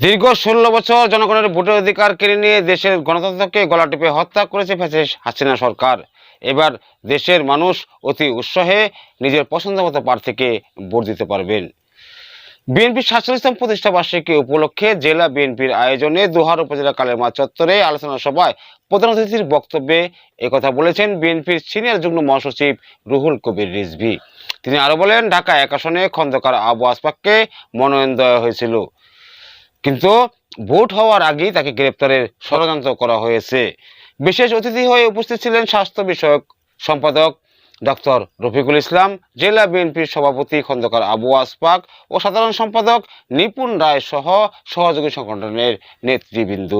দীর্ঘ ষোলো বছর জনগণের ভোটের অধিকার কেড়ে নিয়ে দেশের গণতন্ত্রকে গলা টিপে হত্যা করেছে ফ্যাসিস হাসিনা সরকার। এবার দেশের মানুষ অতি উৎসাহে নিজের পছন্দমতো প্রার্থীকে ভোট দিতে পারবেন। বিএনপির সাতচল্লিশতম প্রতিষ্ঠা বার্ষিকী উপলক্ষে জেলা বিএনপির আয়োজনে দোহার উপজেলা কালের কালেমা চত্বরে আলোচনা সভায় প্রধান অতিথির বক্তব্যে একথা বলেছেন বিএনপির সিনিয়র যুগ্ম মহাসচিব রুহুল কবির রিজভি। তিনি আরও বলেন ঢাকা এক আসনে খন্দকার আবু আসপাককে মনোনয়ন দেওয়া হয়েছিল। কিন্তু ভোট হওয়ার আগেই তাকে গ্রেপ্তারের ষড়যন্ত্র করা হয়েছে। বিশেষ অতিথি হয়ে উপস্থিত ছিলেন স্বাস্থ্য বিষয়ক সম্পাদক ডক্টর রফিকুল ইসলাম, জেলা বিএনপির সভাপতি খন্দকার আবু আসপাক ও সাধারণ সম্পাদক নিপুণ রায় সহ সহযোগী সংগঠনের নেতৃবৃন্দ।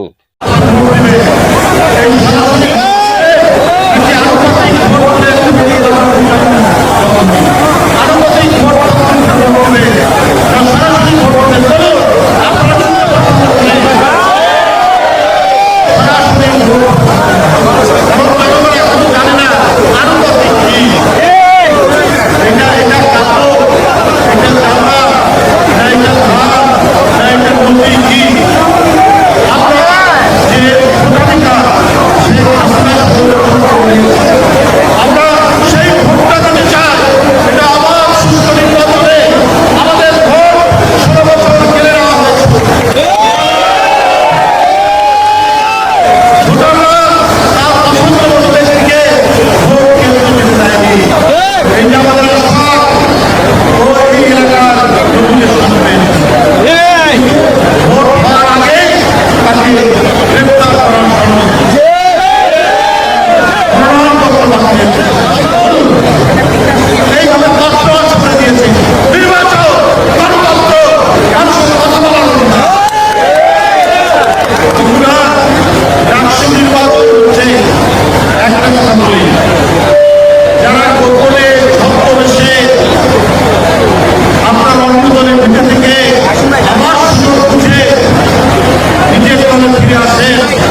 criar